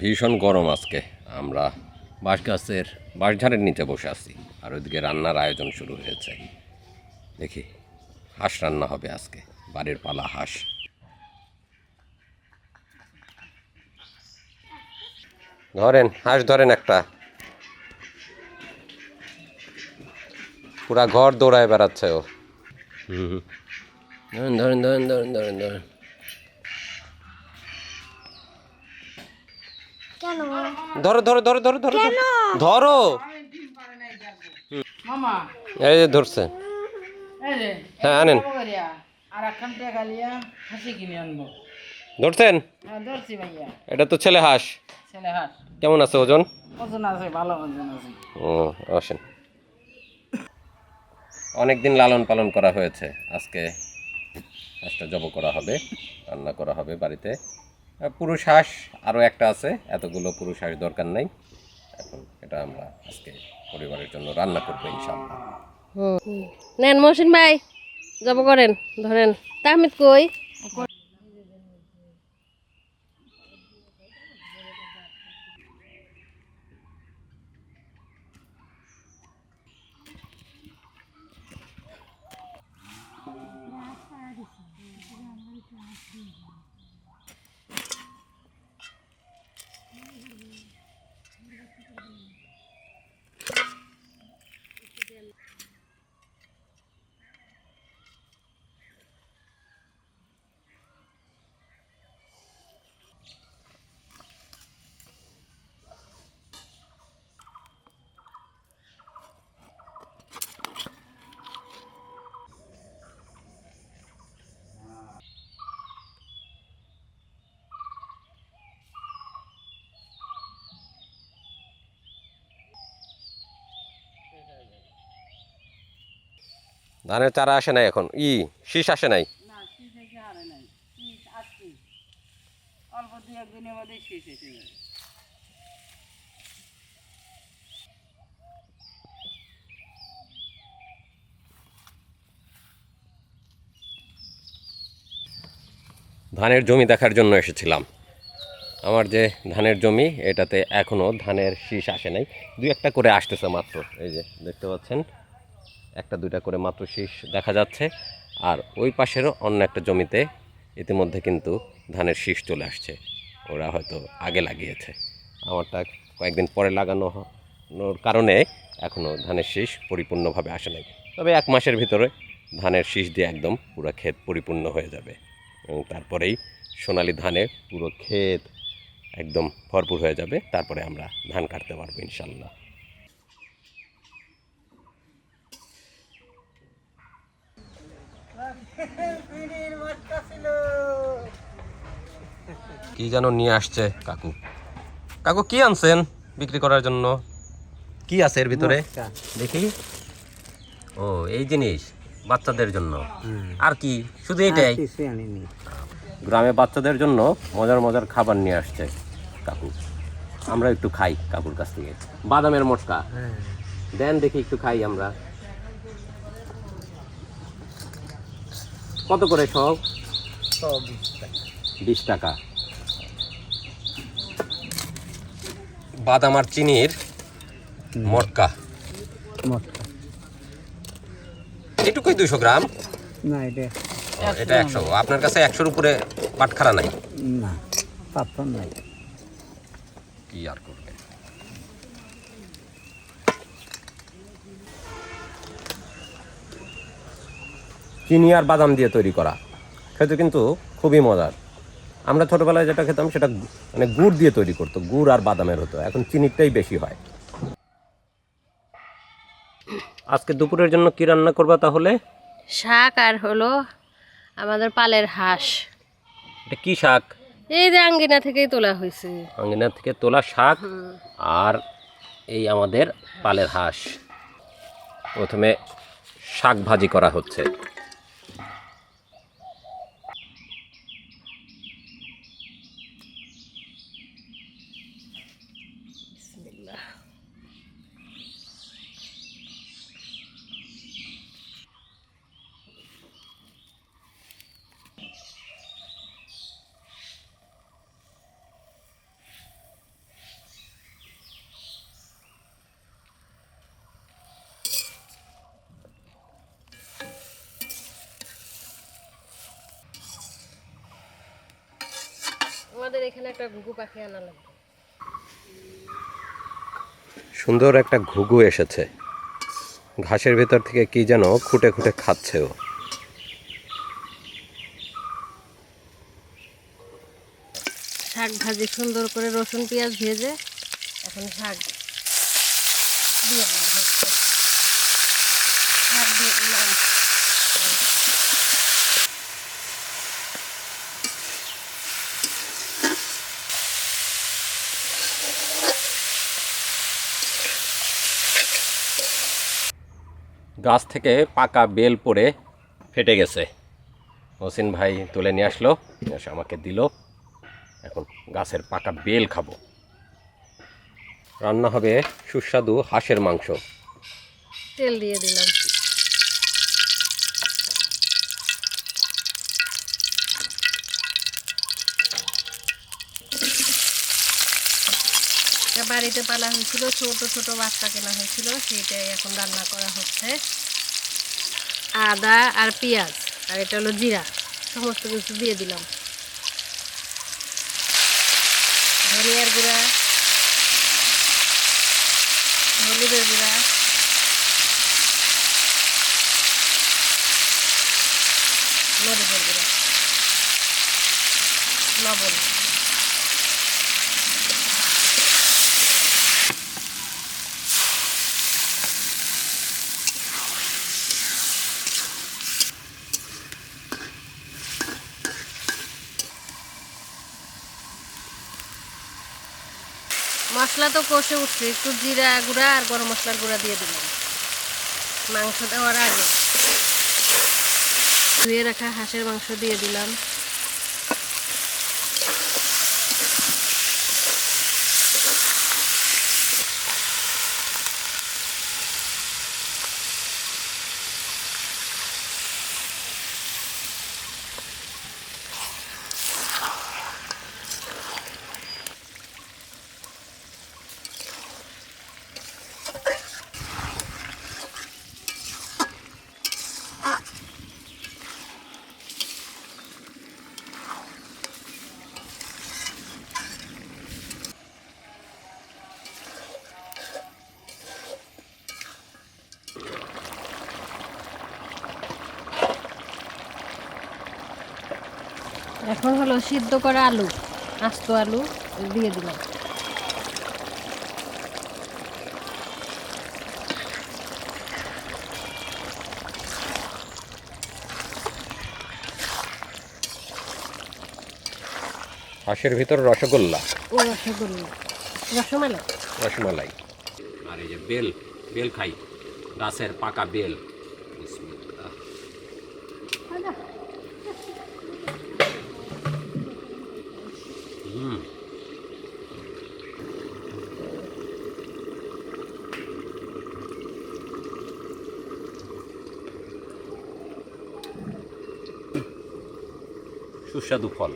ভীষণ গরম আজকে। আমরা বাঁশ গাছের বাঁশঝাড়ের নিচে বসে আছি আর ওইদিকে রান্নার আয়োজন শুরু হয়েছে। দেখি, হাঁস রান্না হবে আজকে, বাড়ির পালা হাঁস। ধরেন হাঁস ধরেন একটা পুরা ঘর দৌড়ায় বেড়াচ্ছে ও। হুম ধরেন ধরেন ধরেন ধরেন ধরেন। ধরেন ধরো ধরো ধরো ধরো ধরো ধরো। এই যে ধরছে। হ্যাঁ আনেন। ধরছেন? হ্যাঁ এটা তো ছেলে হাঁস। কেমন আছে ওজন? ওজন আছে ভালো ওজন আছে। ও আসেন। অনেকদিন লালন পালন করা হয়েছে। আজকে হাঁসটা জব করা হবে, রান্না করা হবে বাড়িতে। পুরুষ হাঁস আরও একটা আছে, এতগুলো পুরুষ হাঁস দরকার নেই। এখন এটা আমরা আজকে পরিবারের জন্য রান্না করব ইনশাল্লাহ নেন মহসিন ভাই, জব করেন, ধরেন। তাহমিদ কই? ধানের চারা আসে নাই এখন? ই শীষ আসে নাই? ধানের জমি দেখার জন্য এসেছিলাম। আমার যে ধানের জমি এটাতে এখনও ধানের শীষ আসে নাই। দুই একটা করে আসতেছে মাত্র। এই যে দেখতে পাচ্ছেন? একটা, দুইটা করে মাত্র শীষ দেখা যাচ্ছে। আর ওই পাশেরও অন্য একটা জমিতে ইতিমধ্যে কিন্তু ধানের শীষ চলে আসছে। ওরা হয়তো আগে লাগিয়েছে। আমারটা কয়েকদিন পরে লাগানো হওয়ার কারণে এখনও ধানের শীষ পরিপূর্ণভাবে আসে নাই। তবে এক মাসের ভিতরে ধানের শীষ দিয়ে একদম পুরো ক্ষেত পরিপূর্ণ হয়ে যাবে। এবং তারপরেই সোনালি ধানের পুরো ক্ষেত একদম ভরপুর হয়ে যাবে। তারপরে আমরা ধান কাটতে পারব ইনশাল্লাহ। কি যেন নিয়ে আসছে কাকু? কাকু কি আনছেন বিক্রি করার জন্য? কি আছে এর ভিতরে? দেখি। ও এই জিনিস বাচ্চাদের জন্য। আর কি? শুধু এইটাই? গ্রামে বাচ্চাদের জন্য মজার মজার খাবার নিয়ে আসছে কাকু। আমরা একটু খাই কাকুর কাছ থেকে। বাদামের মোটকা। দেন দেখি একটু খাই আমরা। কত করে সব? বিশ টাকা। বাদাম আর চিনির মটকা। এটুকুই দুশো গ্রাম? না এটা এটা একশো। আপনার কাছে একশোর উপরে পাটখারা নাই? না পাথর নাই। কি আর করবে? চিনি আর বাদাম দিয়ে তৈরি করা। খেতে কিন্তু খুবই মজার। আমরা ছোটোবেলায় যেটা খেতাম সেটা মানে গুড় দিয়ে তৈরি করতো গুড় আর বাদামের হতো। এখন চিনিটাই বেশি হয়। আজকে দুপুরের জন্য কি রান্না করবা তাহলে? শাক আর হলো আমাদের পালের হাঁস। এটা কি শাক? এই যে আঙ্গিনা থেকেই তোলা হয়েছে। আঙ্গিনা থেকে তোলা শাক আর এই আমাদের পালের হাঁস। প্রথমে শাক ভাজি করা হচ্ছে। আমাদের এখানে একটা ঘুঘু পাখি আনা লাগবে। সুন্দর একটা ঘুঘু এসেছে। ঘাসের ভেতর থেকে কি যেন খুঁটে খুঁটে খাচ্ছে ও। শাক ভাজি সুন্দর করে রসুন পেঁয়াজ ভেজে এখন শাক দিয়ে দেওয়া হচ্ছে শাক দিয়ে দিলাম গাছ থেকে পাকা বেল পড়ে ফেটে গেছে। হোসেন ভাই তুলে নিয়ে আসলো এসে আমাকে দিল। এখন গাছের পাকা বেল খাব। রান্না হবে সুস্বাদু হাঁসের মাংস। তেল দিয়ে দিলাম। বাড়িতে পালা হয়েছিল, ছোট ছোট বাচ্চা কেনা হয়েছিল সেটাই এখন রান্না করা হচ্ছে। আদা আর পেঁয়াজ, আর এটা হলো জিরা, সমস্ত কিছু দিয়ে দিলাম। ধনিয়ার গুঁড়া, হলুদের গুঁড়া, মরিচের গুঁড়া, লবণ। মশলা তো কষে উঠছে, একটু জিরা গুঁড়া আর গরম মশলার গুঁড়া দিয়ে দিলাম। মাংস দেওয়ার আগে ধুয়ে রাখা হাঁসের মাংস দিয়ে দিলাম। এখন হলো সিদ্ধ করা আলু আস্ত আলু দিয়ে দিলাম। হাঁসের ভিতর রসগোল্লা। ও রসগোল্লা রসমালাই। রসমালাই। আর এই যে বেল বেল খাই গাছের পাকা বেল। হুম সুস্বাদু ফল।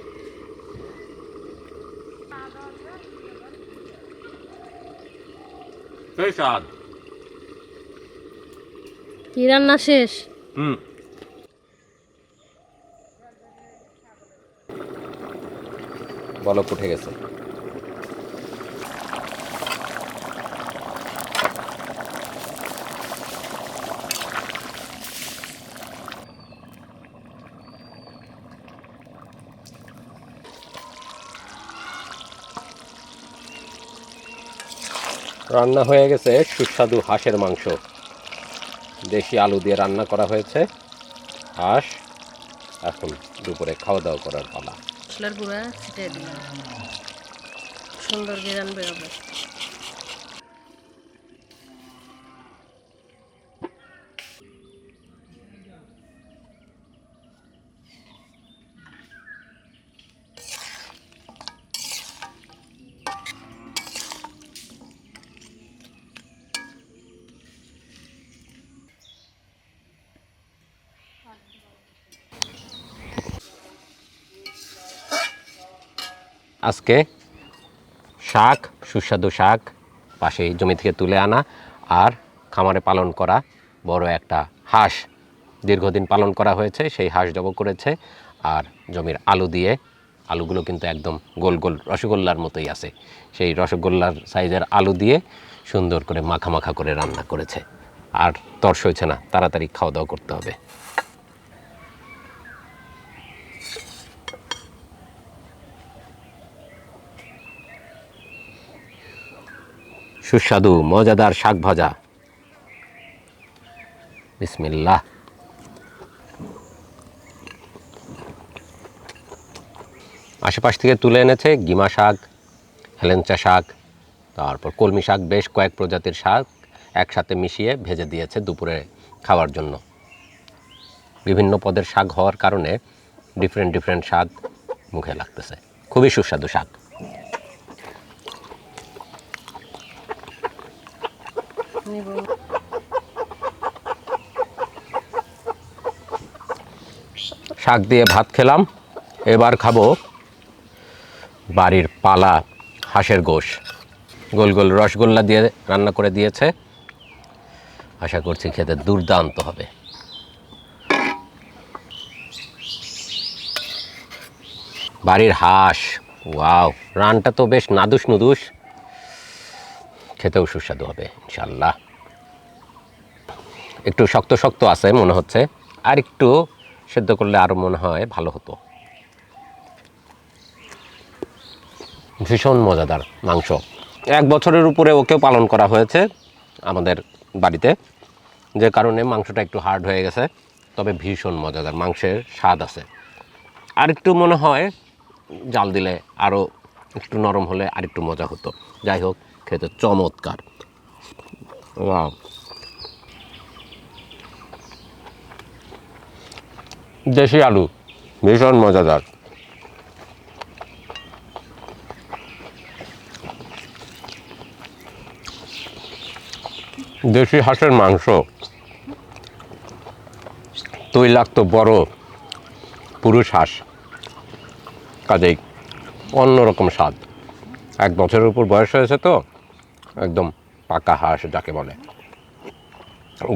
সেই স্বাদ। কি রান্না শেষ? হুম। বলক উঠে গেছে। রান্না হয়ে গেছে সুস্বাদু হাঁসের মাংস। দেশি আলু দিয়ে রান্না করা হয়েছে। হাঁস এখন দুপুরে খাওয়া দাওয়া করার পালা। মশলার গুঁড়া ছিটিয়ে দিলাম। সুন্দর গেরান বেরোবে। আজকে শাক, সুস্বাদু শাক পাশে জমি থেকে তুলে আনা আর খামারে পালন করা বড় একটা হাঁস। দীর্ঘদিন পালন করা হয়েছে, সেই হাঁস জব করেছে আর জমির আলু দিয়ে আলুগুলো কিন্তু একদম গোল গোল রসগোল্লার মতোই আছে। সেই রসগোল্লার সাইজের আলু দিয়ে সুন্দর করে মাখা মাখা করে রান্না করেছে। আর তর্স হয়েছে না, তাড়াতাড়ি খাওয়া দাওয়া করতে হবে। সুস্বাদু, মজাদার শাক ভাজা। বিসমিল্লাহ। আশেপাশ থেকে তুলে এনেছে গিমা শাক, হেলেঞ্চা শাক, তারপর কলমি শাক, বেশ কয়েক প্রজাতির শাক একসাথে মিশিয়ে ভেজে দিয়েছে দুপুরে খাওয়ার জন্য। বিভিন্ন পদের শাক হওয়ার কারণে ডিফারেন্ট ডিফারেন্ট শাক মুখে লাগতেছে। খুবই সুস্বাদু শাক। শাক দিয়ে ভাত খেলাম। এবার খাব বাড়ির পালা হাঁসের গোশ। গোল গোল রসগোল্লা দিয়ে রান্না করে দিয়েছে। আশা করছি খেতে দুর্দান্ত হবে। বাড়ির হাঁস, ওয়াও, রানটা তো বেশ নাদুস নুদুস। খেতেও সুস্বাদু হবে, ইনশাল্লাহ। একটু শক্ত শক্ত আছে মনে হচ্ছে। আর একটু সেদ্ধ করলে আরও মনে হয় ভালো হতো। ভীষণ মজাদার মাংস। এক বছরের উপরে ওকেও পালন করা হয়েছে আমাদের বাড়িতে। যে কারণে মাংসটা একটু হার্ড হয়ে গেছে, তবে ভীষণ মজাদার মাংসের স্বাদ আছে। আর একটু মনে হয় জাল দিলে আরও একটু নরম হলে আর একটু মজা হতো। যাই হোক, খেতে চমৎকার। দেশি আলু। ভীষণ মজাদার। দেশি হাঁসের মাংস। তৈলাক্ত বড় পুরুষ হাঁস। কাজেই অন্যরকম স্বাদ। এক বছরের উপর বয়স হয়েছে তো একদম পাকা হাঁস যাকে বলে।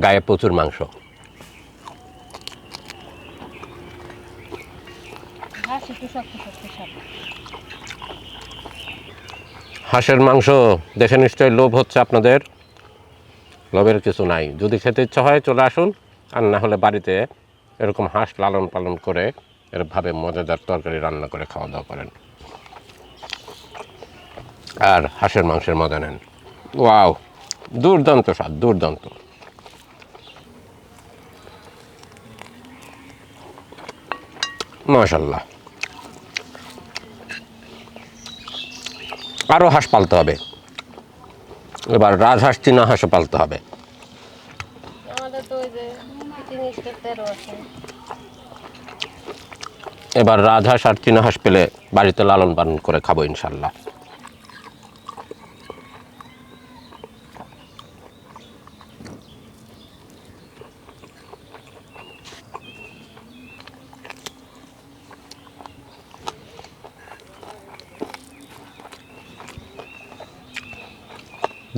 গায়ে প্রচুর মাংস। হাঁসের মাংস দেখে নিশ্চয়ই লোভ হচ্ছে আপনাদের। লোভের কিছু নাই। যদি খেতে ইচ্ছা হয় চলে আসুন, আর না হলে বাড়িতে এরকম হাঁস লালন পালন করে এরভাবে মজাদার তরকারি রান্না করে খাওয়া দাওয়া করেন। আর হাঁসের মাংসের মজা নেন। ওয়াও, দুর্দান্ত স্বাদ, দুর্দান্ত। মাশাল্লাহ আরও হাঁস পালতে হবে। এবার রাজহাঁস চীনা হাঁসও পালতে হবে। এবার রাজহাঁস আর চীনা হাঁস পেলে বাড়িতে লালন পালন করে খাব ইনশাল্লাহ।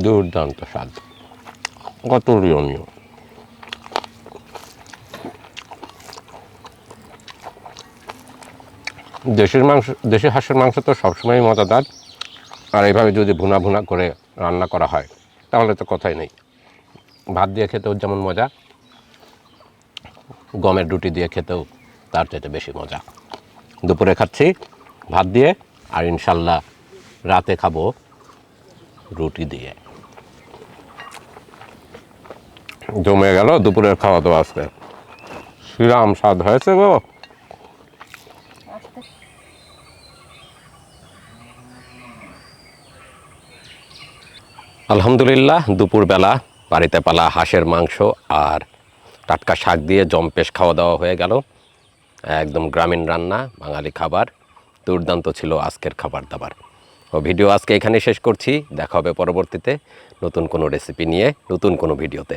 দুর্দান্ত স্বাদ। নিয়মীয় দেশের মাংস, দেশি হাঁসের মাংস তো সবসময়ই মজাদার। আর এইভাবে যদি ভুনা ভুনা করে রান্না করা হয়, তাহলে তো কথাই নেই। ভাত দিয়ে খেতেও যেমন মজা, গমের রুটি দিয়ে খেতেও তার চাইতে বেশি মজা। দুপুরে খাচ্ছি ভাত দিয়ে, আর ইনশাল্লাহ রাতে খাব রুটি দিয়ে। জমে গেল, দুপুরের খাওয়া দাওয়া আজকে। শ্রীরাম স্বাদ হয়েছে গো। আলহামদুলিল্লাহ, দুপুরবেলা বাড়িতে পালা হাঁসের মাংস আর টাটকা শাক দিয়ে জম্পেশ খাওয়া দাওয়া হয়ে গেল। একদম গ্রামীণ রান্না, বাঙালি খাবার, দুর্দান্ত ছিল আজকের খাবার দাবার ও ভিডিও আজকে এখানে শেষ করছি, দেখা হবে পরবর্তীতে নতুন কোনো রেসিপি নিয়ে, নতুন কোনো ভিডিওতে।